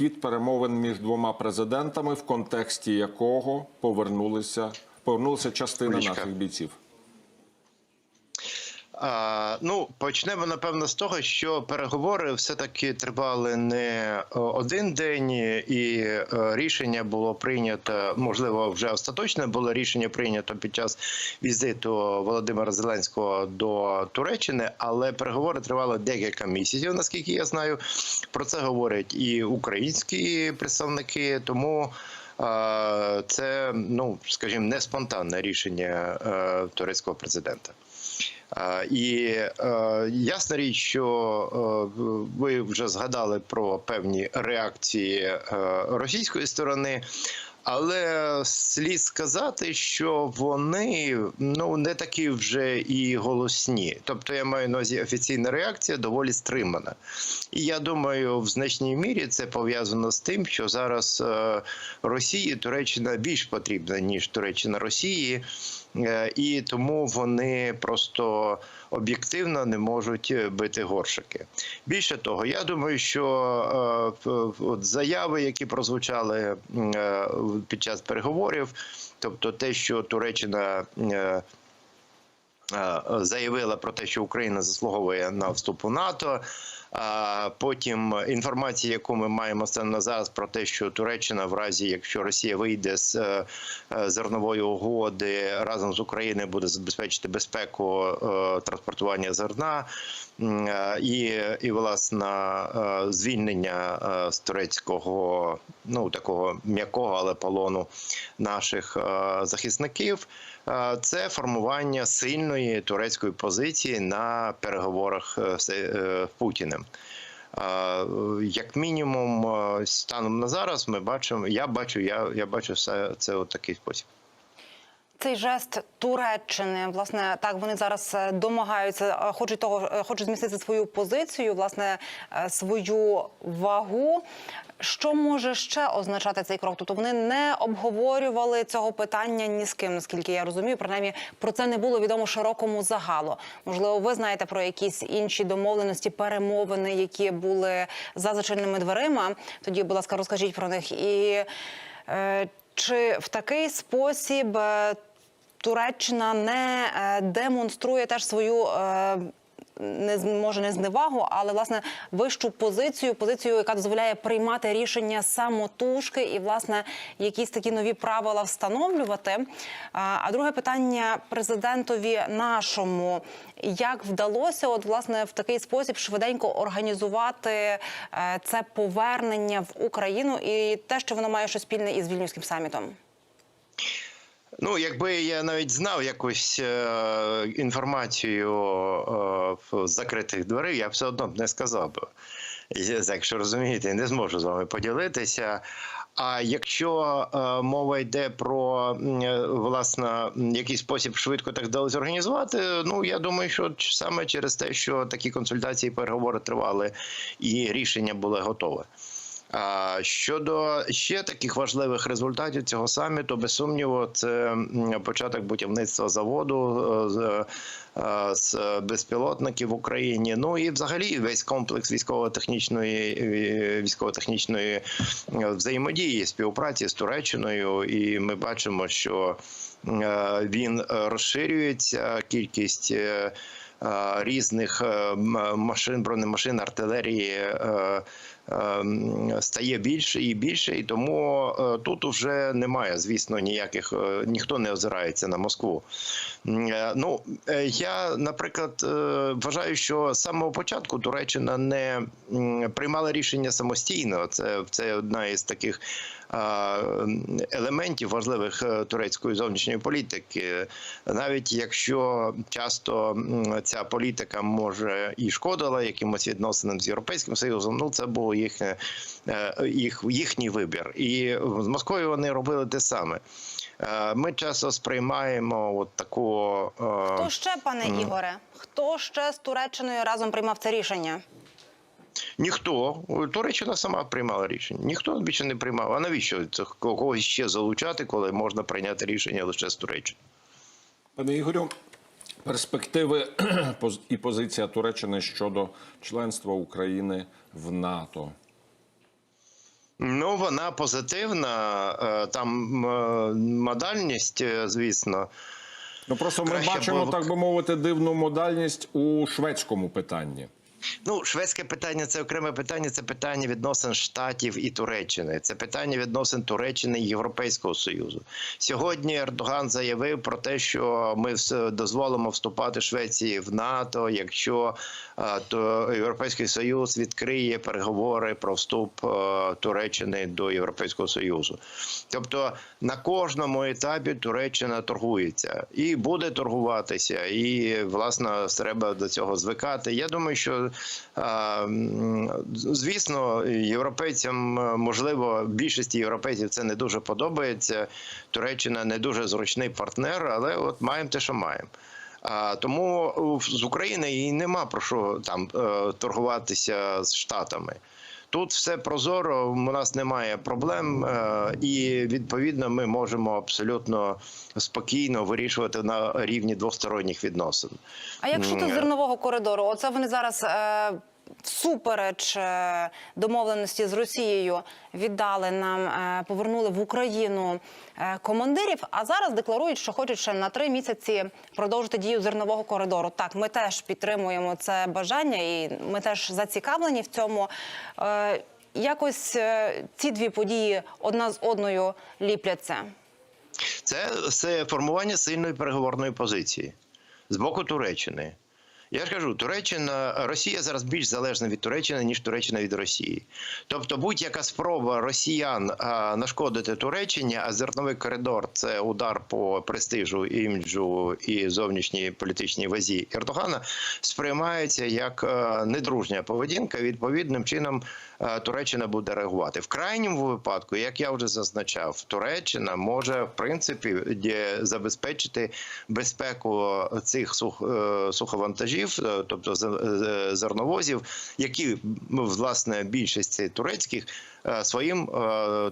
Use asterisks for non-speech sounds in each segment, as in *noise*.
хід перемовин між двома президентами, в контексті якого повернулися повернулася частина Олечка. наших бійців. Ну, почнемо напевно з того, що переговори все-таки тривали не е, один день, і е, рішення було прийнято. Можливо, вже остаточне було рішення прийнято під час візиту Володимира Зеленського до Туреччини, але переговори тривали декілька місяців, наскільки я знаю. Про це говорять і українські представники, тому. е, Це, ну скажімо, не спонтанне рішення турецького президента. І е, ясна річ, що е, ви вже згадали про певні реакції е, російської сторони. Але слід сказати, що вони ну не такі вже і голосні. Тобто я маю на увазі офіційна реакція доволі стримана. І я думаю, в значній мірі це пов'язано з тим, що зараз Росії Туреччина більш потрібна ніж Туреччина Росії, і тому вони просто об'єктивно не можуть бити горшики. Більше того, я думаю, що е, от заяви, які прозвучали е, під час переговорів, тобто те, що Туреччина. е, е, Заявила про те, що Україна заслуговує на вступ у НАТО. Потім інформація, яку ми маємо на зараз, про те, що Туреччина, в разі якщо Росія вийде з е, зернової угоди разом з Україною, буде забезпечити безпеку е, транспортування зерна е, і, і власне звільнення з турецького, ну такого м'якого, але полону наших захисників. Це формування сильної турецької позиції на переговорах з Путіним. Як мінімум, станом на зараз ми бачимо. Я бачу, я, я бачу все це у такий спосіб. Цей жест Туреччини, власне, так вони зараз е, домагаються, е, хочуть того, е, хочуть змістити свою позицію, власне, свою вагу. Що може ще означати цей крок? Тобто вони не обговорювали цього питання ні з ким, наскільки я розумію. Принаймні про це не було відомо широкому загалу. Можливо, ви знаєте про якісь інші домовленості, перемовини, які були за зачиненими дверима. Тоді, будь ласка, розкажіть про них і. Чи в такий спосіб Туреччина не е, демонструє теж свою е, не може не зневагу, але власне вищу позицію, позицію, яка дозволяє приймати рішення самотужки і власне якісь такі нові правила встановлювати. А а друге питання президентові нашому: як вдалося, от власне в такий спосіб швиденько організувати е, це повернення в Україну і те, що воно має щось спільне із вільнюським самітом? Ну, якби я навіть знав якусь е, інформацію е, в закритих дверей, я б все одно б не сказав би. Якщо розумієте, не зможу з вами поділитися. А якщо е, мова йде про е, власне м, якийсь спосіб швидко так вдалося організувати, ну я думаю, що саме через те, що такі консультації, переговори тривали, і рішення було готове. Щодо ще таких важливих результатів цього саміту, без сумніву, це початок будівництва заводу е, з, е, з безпілотників в Україні. Ну і взагалі весь комплекс військово-технічної військово-технічної е, взаємодії співпраці з Туреччиною. І ми бачимо, що він розширюється кількість. Різних машин, бронемашин, артилерії стає більше і більше, і тому е, тут вже немає, звісно, ніяких е, ніхто не озирається на Москву. Е, Ну я, наприклад, вважаю, що з самого початку Туреччина не приймала рішення самостійно. Це, це одна із таких. Елементів важливих турецької зовнішньої політики, навіть якщо часто ця політика може і шкодила якимось відносинам з європейським союзом, ну це був їхнє, е, їх, їхній вибір, і з Москвою вони робили те саме. Е, Ми часто сприймаємо от таку е, Хто ще, пане Ігоре? Хто ще з Туреччиною разом приймав це рішення? ніхто. Туреччина сама приймала рішення. Ніхто більше не приймав. А навіщо це когось ще залучати, коли можна прийняти рішення лише з Туреччини? Пане Ігорю, перспективи *clears throat* і позиція Туреччини щодо членства України в НАТО. Ну, вона позитивна. е, Там е, модальність, е, звісно. Ну просто ми Краще бачимо, було так би мовити, дивну модальність у шведському питанні. Ну, шведське питання це окреме питання. Це питання відносин Штатів і Туреччини. Це питання відносин Туреччини і Європейського Союзу. Сьогодні Ердоган заявив про те, що ми дозволимо вступати Швеції в НАТО, якщо е, то Європейський Союз відкриє переговори про вступ е, Туреччини до Європейського Союзу. Тобто на кожному етапі Туреччина торгується і буде торгуватися, і власне треба до цього звикати. Я думаю, що звісно, європейцям е, можливо більшості європейців це не дуже подобається. Туреччина не дуже зручний партнер, але от маємо те, що маємо. А тому з України і нема про що там е, торгуватися з штатами. Тут все прозоро, у нас немає проблем, е, і відповідно ми можемо абсолютно спокійно вирішувати на рівні двосторонніх відносин. А якщо щодо зернового коридору? Оце вони зараз е, всупереч е, домовленості з Росією віддали нам, е, повернули в Україну е, командирів. А зараз декларують, що хочуть ще на три місяці продовжити дію зернового коридору. Так, ми теж підтримуємо це бажання, і ми теж зацікавлені в цьому. Якось ці дві події одна з одною ліпляться. Це, це формування сильної переговорної позиції з боку Туреччини. Я ж кажу, Туреччина, Росія зараз більш залежна від Туреччини, ніж Туреччина від Росії. Тобто, будь-яка спроба росіян нашкодити Туреччині, а зерновий коридор це удар по престижу, іміджу і зовнішній політичній вазі Ердогана, сприймається як е, недружня поведінка. Відповідним чином е, Туреччина буде реагувати. В крайньому випадку, як я вже зазначав, Туреччина може в принципі забезпечити безпеку цих сух, е, суховантажів, е, тобто е, зерновозів, які власне більшість турецьких е, своїм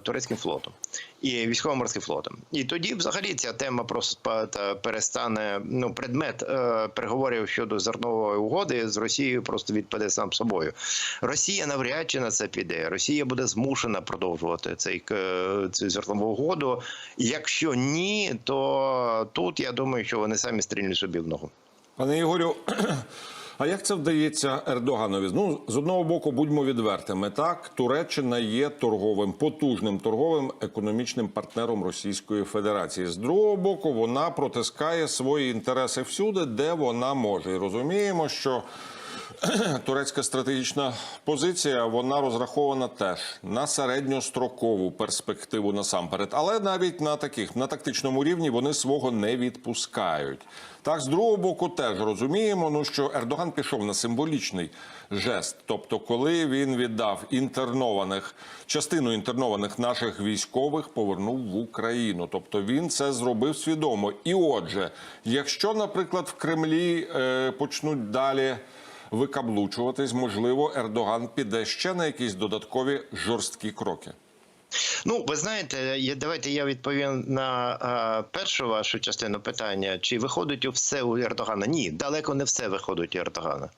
турецьким флотом і військово-морським флотом. І тоді, взагалі, ця тема просто перестане ну предмет переговорів щодо зернової угоди з Росією просто відпаде сам собою. Росія навряд чи на це піде. Росія буде змушена продовжувати цей цю зернову угоду. Якщо ні, то тут я думаю, що вони самі стрільнуть собі в ногу. Пане Ігорю, *clears throat* а як це вдається Ердоганові? Ну, з одного боку, будьмо відвертими. Так, Туреччина є торговим, потужним торговим економічним партнером Російської Федерації. З другого боку, вона протискає свої інтереси всюди, де вона може. І розуміємо, що *clears throat* турецька стратегічна позиція вона розрахована теж на середньострокову перспективу насамперед, але навіть на таких на тактичному рівні вони свого не відпускають. Так, з другого боку, теж розуміємо, ну що Ердоган пішов на символічний жест. Тобто, коли він віддав інтернованих частину інтернованих наших військових, повернув в Україну. Тобто він це зробив свідомо. І отже, якщо, наприклад, в Кремлі е, почнуть далі викаблучуватись, можливо, Ердоган піде ще на якісь додаткові жорсткі кроки. Ну, ви знаєте, давайте я відповім на а, першу вашу частину питання: чи виходить у все у Ердогана? Ні, далеко не все виходить у Ердогана.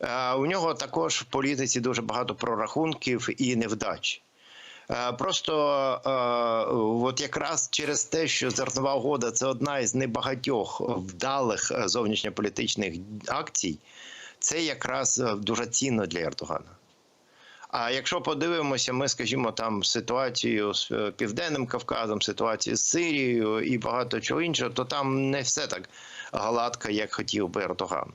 А, у нього також в політиці дуже багато прорахунків і невдач. Е, Просто е, от якраз через те, що зернова угода це одна із небагатьох вдалих е, зовнішньополітичних акцій, це якраз е, дуже цінно для Ердогана. А якщо подивимося, ми скажімо там ситуацію з е, Південним Кавказом, ситуацію з Сирією і багато чого іншого, то там не все так гладко, як хотів би Ердоган.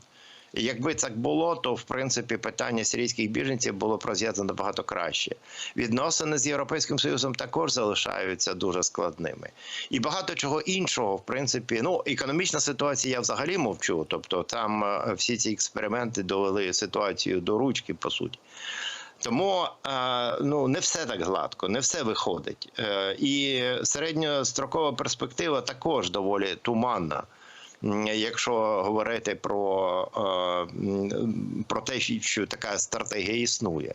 Якби так було, то в принципі питання сирійських біженців було б розв'язано набагато краще. Відносини з Європейським Союзом також залишаються дуже складними. І багато чого іншого, в принципі, ну економічна ситуація я взагалі мовчу. Тобто там е, всі ці експерименти довели ситуацію до ручки, по суті. Тому е, ну не все так гладко, не все виходить. Е, І середньострокова перспектива також доволі туманна. Якщо говорити про, е, про те, що така стратегія існує.